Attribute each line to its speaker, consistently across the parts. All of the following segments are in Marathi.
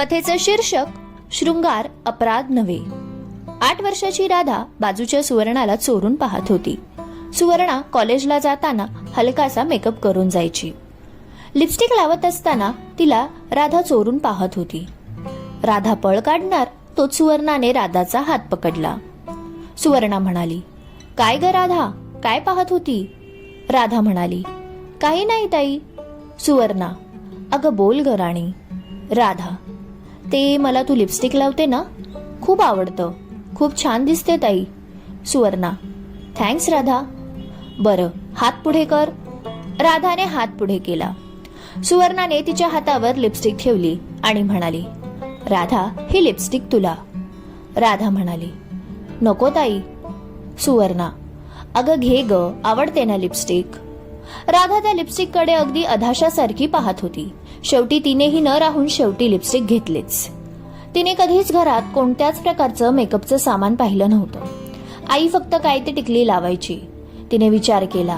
Speaker 1: कथेचं शीर्षक शृंगार अपराध नव्हे. आठ वर्षाची राधा बाजूच्या सुवर्णाला चोरून पाहत होती. सुवर्णा कॉलेजला जाताना हलकासा मेकअप करून जायची. लिपस्टिक लावत असताना तिला राधा चोरून पाहत होती. राधा पळ काढणार तोच सुवर्णाने राधाचा हात पकडला. सुवर्णा म्हणाली काय ग राधा काय पाहत होती? राधा म्हणाली काही नाही ताई. सुवर्णा अगं बोल ग राणी. राधा ते मला तू लिपस्टिक लावते ना? खूप आवडतं. खूप छान दिसते ताई. सुवर्णा. थँक्स राधा. बरं हात पुढे कर. राधाने हात पुढे केला. सुवर्णाने तिच्या हातावर लिपस्टिक ठेवली आणि म्हणाली राधा ही लिपस्टिक तुला. राधा म्हणाली नको ताई. सुवर्णा अगं घे ग आवडते ना लिपस्टिक राधा त्या लिपस्टिककडे अगदी अधाशासारखी पाहत होती. शेवटी तिनेही न राहून शेवटी लिपस्टिक घेतलीच. तिने कधीच घरात कोणत्याच प्रकारचं मेकअपचं सामान पाहिलं नव्हतं. आई फक्त काय ते टिकली लावायची. तिने विचार केला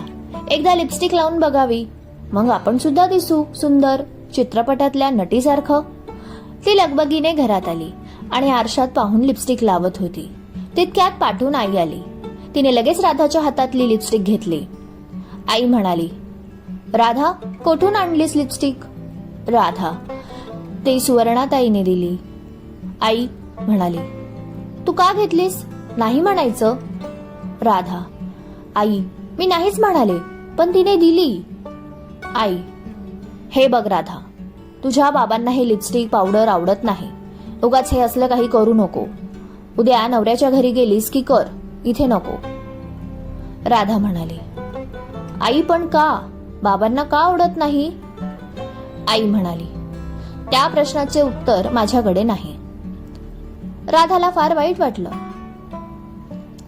Speaker 1: एकदा लिपस्टिक लावून बघावी. मग आपण सुद्धा दिसू सुंदर चित्रपटातल्या नटीसारखं. ती लगबगीने घरात आली आणि आरशात पाहून लिपस्टिक लावत होती. तितक्यात पाठवून आई आली. तिने लगेच राधाच्या हातातली लिपस्टिक घेतली. आई म्हणाली राधा कोठून आणलीस लिपस्टिक राधा. ते सुवर्णाताईने दिली. आई म्हणाली तू का घेतलीस? नाही म्हणायचं. राधा. आई मी नाहीच म्हणाले पण तिने दिली. आई. हे बघ राधा तुझ्या बाबांना हे लिपस्टिक पावडर आवडत नाही. उगाच हे असलं काही करू नको. उद्या नवऱ्याच्या घरी गेलीस की कर इथे नको. राधा म्हणाली आई पण का? बाबांना का आवडत नाही? आई म्हणाली त्या प्रश्नाचे उत्तर माझ्याकडे नाही. राधाला फार वाईट वाटलं.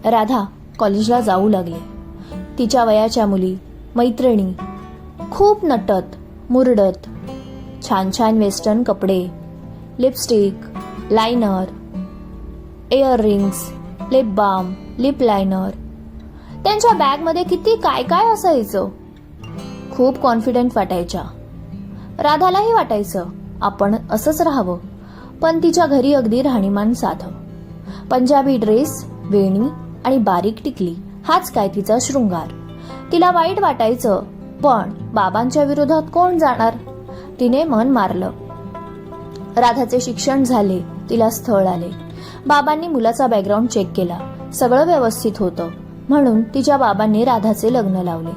Speaker 1: राधा कॉलेजला जाऊ लागली. तिच्या वयाच्या मुली मैत्रिणी खूप नटत मुरडत छान छान वेस्टर्न कपडे lipstick liner earrings lip balm lip liner त्यांच्या बॅगमध्ये किती काय काय असायचं? खूप कॉन्फिडंट वाटायच्या. राधालाही वाटायचं आपण असंच राहावं. पण तिच्या घरी अगदी राहणीमान साधं. पंजाबी ड्रेस वेणी आणि बारीक टिकली हाच काय तिचा शृंगार. तिला वाईट वाटायचं पण बाबांच्या विरोधात कोण जाणार? तिने मन मारलं. राधाचे शिक्षण झाले तिला स्थळ आले. बाबांनी मुलाचा बॅकग्राऊंड चेक केला. सगळं व्यवस्थित होतं. म्हणून तिच्या बाबांनी राधाचे लग्न लावले.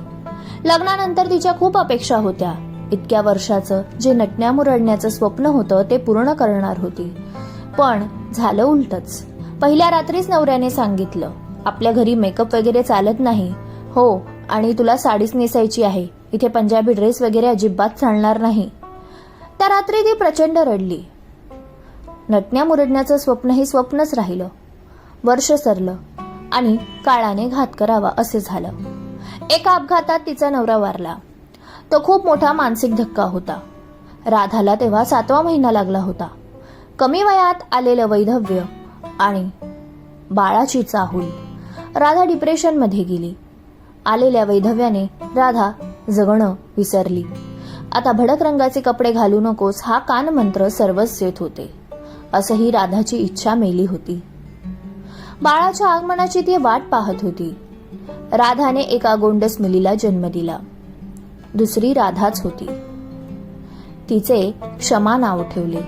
Speaker 1: लग्नानंतर तिच्या खूप अपेक्षा होत्या. इतक्या वर्षाचं जे नटण्या मुरडण्याचं स्वप्न होतं ते पूर्ण करणार होती. पण झालं उलटच. पहिल्या रात्रीच नवऱ्याने सांगितलं आपल्या घरी मेकअप वगैरे चालत नाही. हो आणि तुला साडीच नेसायची आहे. इथे पंजाबी ड्रेस वगैरे अजिबात चालणार नाही. त्या रात्री ती प्रचंड रडली. नटण्या मुरडण्याचं स्वप्न हे स्वप्नच राहिलं. वर्ष सरलं. आणि काळाने घात करावा असे झालं. एका अपघातात तिचा नवरा वारला. तो खूप मोठा मानसिक धक्का होता. राधाला तेव्हा सातवा महिना लागला होता. कमी वयात आलेलं वैधव्य आणि बाळाची चाहूल राधा डिप्रेशनमध्ये गेली. आलेल्या वैधव्याने राधा जगणं विसरली. आता भडक रंगाचे कपडे घालू नकोस हा कानमंत्र सर्वच येत होते. असंही राधाची इच्छा मेली होती. बाळाच्या आगमनाची ती वाट पाहत होती. राधाने एका गोंडस मुलीला जन्म दिला. दुसरी राधाच होती. तिचे क्षमा नाव ठेवले.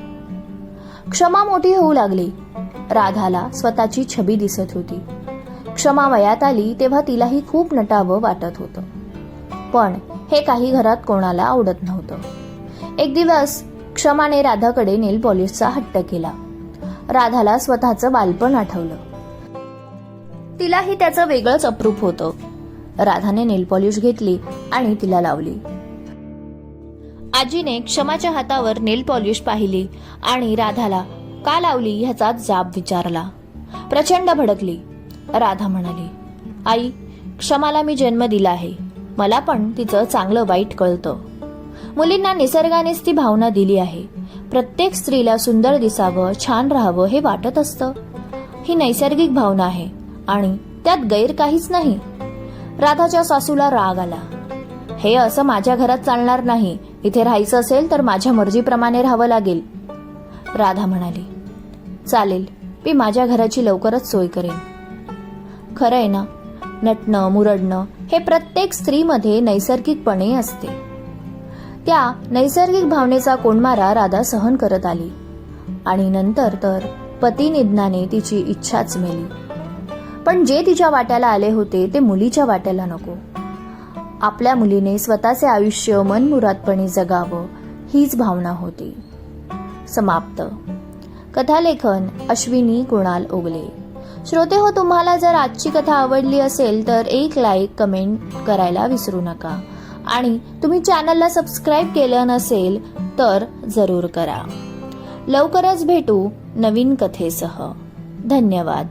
Speaker 1: क्षमा मोठी होऊ लागली. राधाला स्वतःची छबी दिसत होती. क्षमा वयात आली तेव्हा तिलाही खूप नटावं वाटत होतं. पण हे काही घरात कोणाला आवडत नव्हतं. एक दिवस क्षमाने राधाकडे नेल पॉलिशचा हट्ट केला. राधाला स्वतःचं बालपण आठवलं. तिलाही त्याचं वेगळंच अप्रूप होतं. राधाने नेल पॉलिश घेतली आणि तिला लावली. आजीने क्षमाच्या हातावर नेल पॉलिश पाहिली आणि राधाला का लावली ह्याचा जाब विचारला. प्रचंड भडकली. राधा म्हणाली आई क्षमाला मी जन्म दिला आहे. मला पण तिचं चांगलं वाईट कळतं. मुलींना निसर्गानेच ती भावना दिली आहे. प्रत्येक स्त्रीला सुंदर दिसावं छान राहावं हे वाटत असतं. ही नैसर्गिक भावना आहे. आणि त्यात गैर काहीच नाही. राधाच्या सासूला राग आला. हे असं माझ्या घरात चालणार नाही. इथे राहायचं असेल तर माझ्या मर्जीप्रमाणे राहावं लागेल. राधा म्हणाली चालेल मी माझ्या घराची लवकरच सोय करेन. खरं आहे ना. नटणं मुरडणं हे प्रत्येक स्त्रीमध्ये नैसर्गिकपणे असते. त्या नैसर्गिक भावनेचा कोंडमारा राधा सहन करत आली. आणि नंतर तर पती निधनाने तिची इच्छाच मेली. पण जे तिच्या वाट्याला आले होते ते मुलीच्या वाट्याला नको. आपल्या मुलीने स्वतःचे आयुष्य मनमुरादपणे जगावं हीच भावना होती. समाप्त. कथालेखन अश्विनी कुणाल ओगले. श्रोते हो तुम्हाला जर आजची कथा आवडली असेल तर एक लाईक कमेंट करायला विसरू नका. आणि तुम्ही चॅनलला सबस्क्राईब केलं नसेल तर जरूर करा. लवकरच भेटू नवीन कथेसह. धन्यवाद.